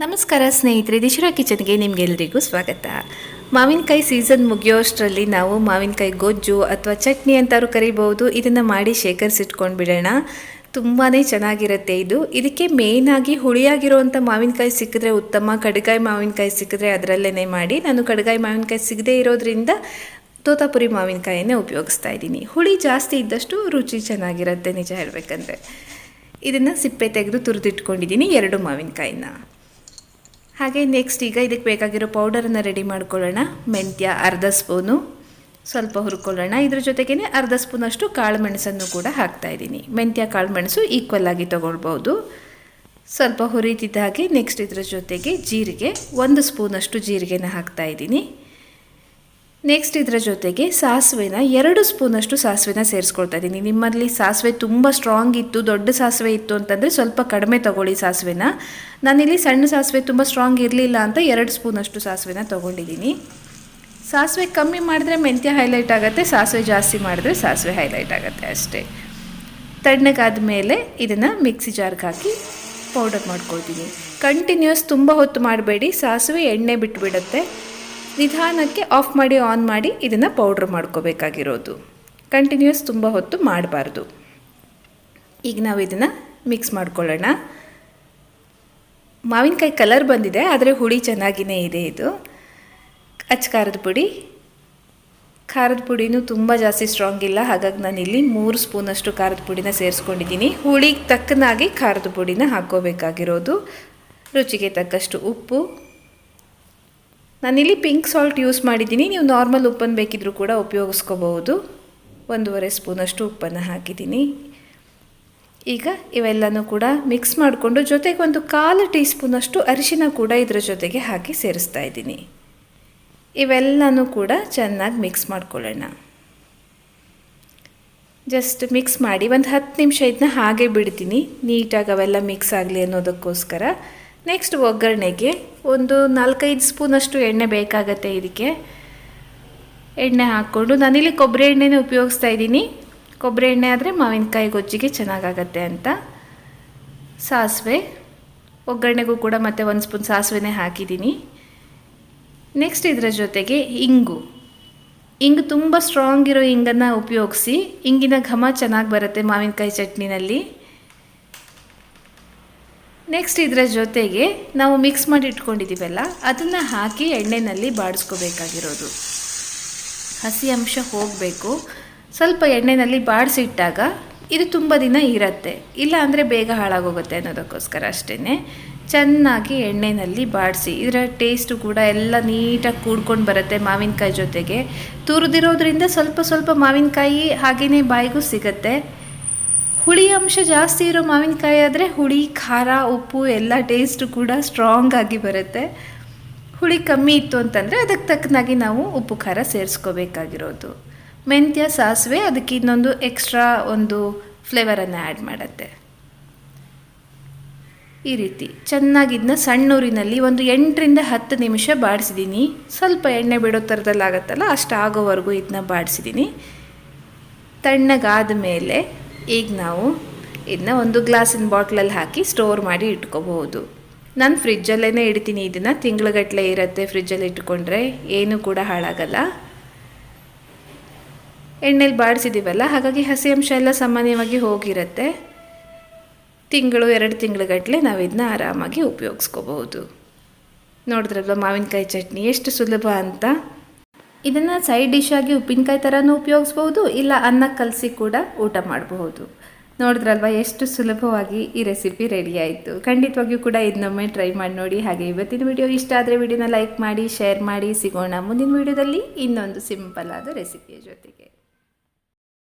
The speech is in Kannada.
ನಮಸ್ಕಾರ ಸ್ನೇಹಿತರೆ, ದಿಶಿರಾ ಕಿಚನ್ಗೆ ನಿಮಗೆಲ್ಲರಿಗೂ ಸ್ವಾಗತ. ಮಾವಿನಕಾಯಿ ಸೀಸನ್ ಮುಗಿಯೋಷ್ಟರಲ್ಲಿ ನಾವು ಮಾವಿನಕಾಯಿ ಗೊಜ್ಜು ಅಥವಾ ಚಟ್ನಿ ಅಂತಾರು ಕರಿಬಹುದು. ಇದನ್ನು ಮಾಡಿ ಶೇಖರಿಸಿಟ್ಕೊಂಡು ಬಿಡೋಣ. ತುಂಬಾ ಚೆನ್ನಾಗಿರುತ್ತೆ ಇದು. ಇದಕ್ಕೆ ಮೇಯ್ನಾಗಿ ಹುಳಿಯಾಗಿರುವಂಥ ಮಾವಿನಕಾಯಿ ಸಿಕ್ಕಿದ್ರೆ ಉತ್ತಮ. ಕಡಗಾಯಿ ಮಾವಿನಕಾಯಿ ಸಿಕ್ಕಿದ್ರೆ ಅದರಲ್ಲೇ ಮಾಡಿ. ನಾನು ಕಡಗಾಯಿ ಮಾವಿನಕಾಯಿ ಸಿಗದೇ ಇರೋದ್ರಿಂದ ತೋತಾಪುರಿ ಮಾವಿನಕಾಯನ್ನೇ ಉಪಯೋಗಿಸ್ತಾ ಇದ್ದೀನಿ. ಹುಳಿ ಜಾಸ್ತಿ ಇದ್ದಷ್ಟು ರುಚಿ ಚೆನ್ನಾಗಿರುತ್ತೆ ನಿಜ ಹೇಳಬೇಕಂದ್ರೆ. ಇದನ್ನು ಸಿಪ್ಪೆ ತೆಗೆದು ತುರಿದಿಟ್ಕೊಂಡಿದ್ದೀನಿ ಎರಡು ಮಾವಿನಕಾಯಿನ. ಹಾಗೆ ನೆಕ್ಸ್ಟ್ ಈಗ ಇದಕ್ಕೆ ಬೇಕಾಗಿರೋ ಪೌಡರನ್ನು ರೆಡಿ ಮಾಡ್ಕೊಳ್ಳೋಣ. ಮೆಂತ್ಯ, ಅರ್ಧ ಸ್ಪೂನು. ಸ್ವಲ್ಪ ಹುರ್ಕೊಳ್ಳೋಣ. ಇದ್ರ ಜೊತೆಗೇ ಅರ್ಧ ಸ್ಪೂನಷ್ಟು ಕಾಳು ಮೆಣಸನ್ನು ಕೂಡ ಹಾಕ್ತಾ ಇದ್ದೀನಿ. ಮೆಂತ್ಯ ಕಾಳು ಮೆಣಸು ಈಕ್ವಲ್ ಆಗಿ ತೊಗೊಳ್ಬೋದು. ಸ್ವಲ್ಪ ಹುರಿತಿದ್ದ ಹಾಗೆ ನೆಕ್ಸ್ಟ್ ಇದ್ರ ಜೊತೆಗೆ ಜೀರಿಗೆ ಒಂದು ಸ್ಪೂನಷ್ಟು ಜೀರಿಗೆನ ಹಾಕ್ತಾ ಇದ್ದೀನಿ. ನೆಕ್ಸ್ಟ್ ಇದರ ಜೊತೆಗೆ ಸಾಸಿವೆನ ಎರಡು ಸ್ಪೂನಷ್ಟು ಸಾಸಿವೆನ ಸೇರಿಸ್ಕೊಳ್ತಾ ಇದ್ದೀನಿ. ನಿಮ್ಮಲ್ಲಿ ಸಾಸಿವೆ ತುಂಬ ಸ್ಟ್ರಾಂಗ್ ಇತ್ತು, ದೊಡ್ಡ ಸಾಸಿವೆ ಇತ್ತು ಅಂತಂದರೆ ಸ್ವಲ್ಪ ಕಡಿಮೆ ತಗೊಳ್ಳಿ ಸಾಸಿವೆನ. ನಾನಿಲ್ಲಿ ಸಣ್ಣ ಸಾಸಿವೆ ತುಂಬ ಸ್ಟ್ರಾಂಗ್ ಇರಲಿಲ್ಲ ಅಂತ ಎರಡು ಸ್ಪೂನಷ್ಟು ಸಾಸಿವೆನ ತೊಗೊಂಡಿದ್ದೀನಿ. ಸಾಸಿವೆ ಕಮ್ಮಿ ಮಾಡಿದ್ರೆ ಮೆಂತ್ಯ ಹೈಲೈಟ್ ಆಗುತ್ತೆ, ಸಾಸಿವೆ ಜಾಸ್ತಿ ಮಾಡಿದ್ರೆ ಸಾಸಿವೆ ಹೈಲೈಟ್ ಆಗುತ್ತೆ ಅಷ್ಟೇ. ತಣ್ಣಗಾದ ಮೇಲೆ ಇದನ್ನು ಮಿಕ್ಸಿ ಜಾರ್ಗೆ ಹಾಕಿ ಪೌಡರ್ ಮಾಡ್ಕೊಳ್ತೀನಿ. ಕಂಟಿನ್ಯೂಸ್ ತುಂಬ ಹೊತ್ತು ಮಾಡಬೇಡಿ. ಸಾಸಿವೆ ಎಣ್ಣೆ ಬಿಟ್ಬಿಡುತ್ತೆ. ನಿಧಾನಕ್ಕೆ ಆಫ್ ಮಾಡಿ ಆನ್ ಮಾಡಿ ಇದನ್ನು ಪೌಡ್ರ್ ಮಾಡ್ಕೋಬೇಕಾಗಿರೋದು. ಕಂಟಿನ್ಯೂಸ್ ತುಂಬ ಹೊತ್ತು ಮಾಡಬಾರ್ದು. ಈಗ ನಾವು ಇದನ್ನು ಮಿಕ್ಸ್ ಮಾಡ್ಕೊಳ್ಳೋಣ. ಮಾವಿನಕಾಯಿ ಕಲರ್ ಬಂದಿದೆ, ಆದರೆ ಹುಳಿ ಚೆನ್ನಾಗಿಯೇ ಇದೆ ಇದು. ಅಚ್ಚ ಖಾರದ ಪುಡಿ. ಖಾರದ ಪುಡಿನೂ ತುಂಬ ಜಾಸ್ತಿ ಸ್ಟ್ರಾಂಗ್ ಇಲ್ಲ. ಹಾಗಾಗಿ ನಾನು ಇಲ್ಲಿ ಮೂರು ಸ್ಪೂನಷ್ಟು ಖಾರದ ಪುಡಿನ ಸೇರಿಸ್ಕೊಂಡಿದ್ದೀನಿ. ಹುಳಿಗೆ ತಕ್ಕನಾಗಿ ಖಾರದ ಪುಡಿನ ಹಾಕ್ಕೋಬೇಕಾಗಿರೋದು. ರುಚಿಗೆ ತಕ್ಕಷ್ಟು ಉಪ್ಪು. ನಾನಿಲ್ಲಿ ಪಿಂಕ್ ಸಾಲ್ಟ್ ಯೂಸ್ ಮಾಡಿದ್ದೀನಿ. ನೀವು ನಾರ್ಮಲ್ ಉಪ್ಪನ್ನು ಬೇಕಿದ್ರೂ ಕೂಡ ಉಪಯೋಗಿಸ್ಕೋಬಹುದು. ಒಂದೂವರೆ ಸ್ಪೂನಷ್ಟು ಉಪ್ಪನ್ನು ಹಾಕಿದ್ದೀನಿ. ಈಗ ಇವೆಲ್ಲನೂ ಕೂಡ ಮಿಕ್ಸ್ ಮಾಡಿಕೊಂಡು ಜೊತೆಗೆ ಒಂದು ಕಾಲು ಟೀ ಸ್ಪೂನಷ್ಟು ಅರಿಶಿನ ಕೂಡ ಇದರ ಜೊತೆಗೆ ಹಾಕಿ ಸೇರಿಸ್ತಾ ಇದ್ದೀನಿ. ಇವೆಲ್ಲನೂ ಕೂಡ ಚೆನ್ನಾಗಿ ಮಿಕ್ಸ್ ಮಾಡ್ಕೊಳ್ಳೋಣ. ಜಸ್ಟ್ ಮಿಕ್ಸ್ ಮಾಡಿ ಒಂದು ಹತ್ತು ನಿಮಿಷ ಇದನ್ನ ಹಾಗೆ ಬಿಡ್ತೀನಿ. ನೀಟಾಗಿ ಅವೆಲ್ಲ ಮಿಕ್ಸ್ ಆಗಲಿ ಅನ್ನೋದಕ್ಕೋಸ್ಕರ. ನೆಕ್ಸ್ಟ್ ಒಗ್ಗರಣೆಗೆ ಒಂದು ನಾಲ್ಕೈದು ಸ್ಪೂನಷ್ಟು ಎಣ್ಣೆ ಬೇಕಾಗತ್ತೆ ಇದಕ್ಕೆ. ಎಣ್ಣೆ ಹಾಕ್ಕೊಂಡು ನಾನಿಲ್ಲಿ ಕೊಬ್ಬರಿ ಎಣ್ಣೆನೇ ಉಪಯೋಗಿಸ್ತಾ ಇದ್ದೀನಿ. ಕೊಬ್ಬರಿ ಎಣ್ಣೆ ಆದರೆ ಮಾವಿನಕಾಯಿ ಗೊಜ್ಜಿಗೆ ಚೆನ್ನಾಗಾಗತ್ತೆ ಅಂತ. ಸಾಸಿವೆ, ಒಗ್ಗರಣೆಗೂ ಕೂಡ ಮತ್ತೆ ಒಂದು ಸ್ಪೂನ್ ಸಾಸಿವೆನೇ ಹಾಕಿದ್ದೀನಿ. ನೆಕ್ಸ್ಟ್ ಇದರ ಜೊತೆಗೆ ಇಂಗು. ಇಂಗು ತುಂಬ ಸ್ಟ್ರಾಂಗ್ ಇರೋ ಇಂಗನ್ನು ಉಪಯೋಗಿಸಿ, ಇಂಗಿನ ಘಮ ಚೆನ್ನಾಗಿ ಬರುತ್ತೆ ಮಾವಿನಕಾಯಿ ಚಟ್ನಿನಲ್ಲಿ. ನೆಕ್ಸ್ಟ್ ಇದರ ಜೊತೆಗೆ ನಾವು ಮಿಕ್ಸ್ ಮಾಡಿ ಇಟ್ಕೊಂಡಿದ್ದೀವಲ್ಲ ಅದನ್ನು ಹಾಕಿ ಎಣ್ಣೆಯಲ್ಲಿ ಬಾಡಿಸ್ಕೋಬೇಕಾಗಿರೋದು. ಹಸಿ ಅಂಶ ಹೋಗಬೇಕು. ಸ್ವಲ್ಪ ಎಣ್ಣೆಯಲ್ಲಿ ಬಾಡಿಸಿಟ್ಟಾಗ ಇದು ತುಂಬ ದಿನ ಇರತ್ತೆ. ಇಲ್ಲ ಅಂದರೆ ಬೇಗ ಹಾಳಾಗೋಗುತ್ತೆ ಅನ್ನೋದಕ್ಕೋಸ್ಕರ ಅಷ್ಟೇ ಚೆನ್ನಾಗಿ ಎಣ್ಣೆಯಲ್ಲಿ ಬಾಡಿಸಿ, ಇದರ ಟೇಸ್ಟು ಕೂಡ ಎಲ್ಲ ನೀಟಾಗಿ ಕೂಡ್ಕೊಂಡು ಬರುತ್ತೆ ಮಾವಿನಕಾಯಿ ಜೊತೆಗೆ. ತುರಿದಿರೋದ್ರಿಂದ ಸ್ವಲ್ಪ ಸ್ವಲ್ಪ ಮಾವಿನಕಾಯಿ ಹಾಗೆಯೇ ಬಾಯಿಗೂ ಸಿಗತ್ತೆ. ಹುಳಿ ಅಂಶ ಜಾಸ್ತಿ ಇರೋ ಮಾವಿನಕಾಯಿ ಆದರೆ ಹುಳಿ, ಖಾರ, ಉಪ್ಪು ಎಲ್ಲ ಟೇಸ್ಟು ಕೂಡ ಸ್ಟ್ರಾಂಗ್ ಆಗಿ ಬರುತ್ತೆ. ಹುಳಿ ಕಮ್ಮಿ ಇತ್ತು ಅಂತಂದರೆ ಅದಕ್ಕೆ ತಕ್ಕನಾಗಿ ನಾವು ಉಪ್ಪು, ಖಾರ ಸೇರಿಸ್ಕೋಬೇಕಾಗಿರೋದು. ಮೆಂತ್ಯ, ಸಾಸಿವೆ ಅದಕ್ಕೆ ಇನ್ನೊಂದು ಎಕ್ಸ್ಟ್ರಾ ಒಂದು ಫ್ಲೇವರನ್ನು ಆ್ಯಡ್ ಮಾಡುತ್ತೆ. ಈ ರೀತಿ ಚೆನ್ನಾಗಿ ಇದನ್ನ ಸಣ್ಣೂರಿನಲ್ಲಿ ಒಂದು ಎಂಟರಿಂದ ಹತ್ತು ನಿಮಿಷ ಬಾಡಿಸಿದ್ದೀನಿ ಸ್ವಲ್ಪ ಎಣ್ಣೆ ಬಿಡೋ ಥರದಲ್ಲಿ ಆಗುತ್ತಲ್ಲ ಅಷ್ಟು ಆಗೋವರೆಗೂ ಇದನ್ನ ಬಾಡಿಸಿದ್ದೀನಿ ತಣ್ಣಗಾದ ಮೇಲೆ ಈಗ ನಾವು ಇದನ್ನ ಒಂದು ಗ್ಲಾಸಿನ ಬಾಟ್ಲಲ್ಲಿ ಹಾಕಿ ಸ್ಟೋರ್ ಮಾಡಿ ಇಟ್ಕೋಬಹುದು. ನಾನು ಫ್ರಿಜ್ಜಲ್ಲೇ ಇಡ್ತೀನಿ, ಇದನ್ನು ತಿಂಗಳಗಟ್ಟಲೆ ಇರುತ್ತೆ ಫ್ರಿಜ್ಜಲ್ಲಿ ಇಟ್ಕೊಂಡ್ರೆ, ಏನೂ ಕೂಡ ಹಾಳಾಗಲ್ಲ. ಎಣ್ಣೆಲಿ ಬಾಡಿಸಿದ್ದೀವಲ್ಲ ಹಾಗಾಗಿ ಹಸಿ ಅಂಶ ಎಲ್ಲ ಸಾಮಾನ್ಯವಾಗಿ ಹೋಗಿರುತ್ತೆ. ತಿಂಗಳು, ಎರಡು ತಿಂಗಳುಗಟ್ಟಲೆ ನಾವು ಇದನ್ನ ಆರಾಮಾಗಿ ಉಪಯೋಗಿಸ್ಕೋಬಹುದು. ನೋಡಿದ್ರಲ್ವ ಮಾವಿನಕಾಯಿ ಚಟ್ನಿ, ಎಷ್ಟು ಸುಲಭ ಅಂತ? ಇದನ್ನು ಸೈಡ್ ಡಿಶ್ ಆಗಿ ಉಪ್ಪಿನಕಾಯಿ ಥರನೂ ಉಪಯೋಗಿಸ್ಬೋದು, ಇಲ್ಲ ಅನ್ನ ಕಲಸಿ ಕೂಡ ಊಟ ಮಾಡಬಹುದು. ನೋಡಿದ್ರಲ್ವ, ಎಷ್ಟು ಸುಲಭವಾಗಿ ಈ ರೆಸಿಪಿ ರೆಡಿ ಆಯಿತು. ಖಂಡಿತವಾಗಿಯೂ ಕೂಡ ಇದನ್ನೊಮ್ಮೆ ಟ್ರೈ ಮಾಡಿ ನೋಡಿ. ಹಾಗೆ ಇವತ್ತಿನ ವಿಡಿಯೋ ಇಷ್ಟ ಆದರೆ ವಿಡಿಯೋನ ಲೈಕ್ ಮಾಡಿ ಶೇರ್ ಮಾಡಿ. ಸಿಗೋಣ ಮುಂದಿನ ವಿಡಿಯೋದಲ್ಲಿ ಇನ್ನೊಂದು ಸಿಂಪಲ್ ಆದ ರೆಸಿಪಿಯ ಜೊತೆಗೆ.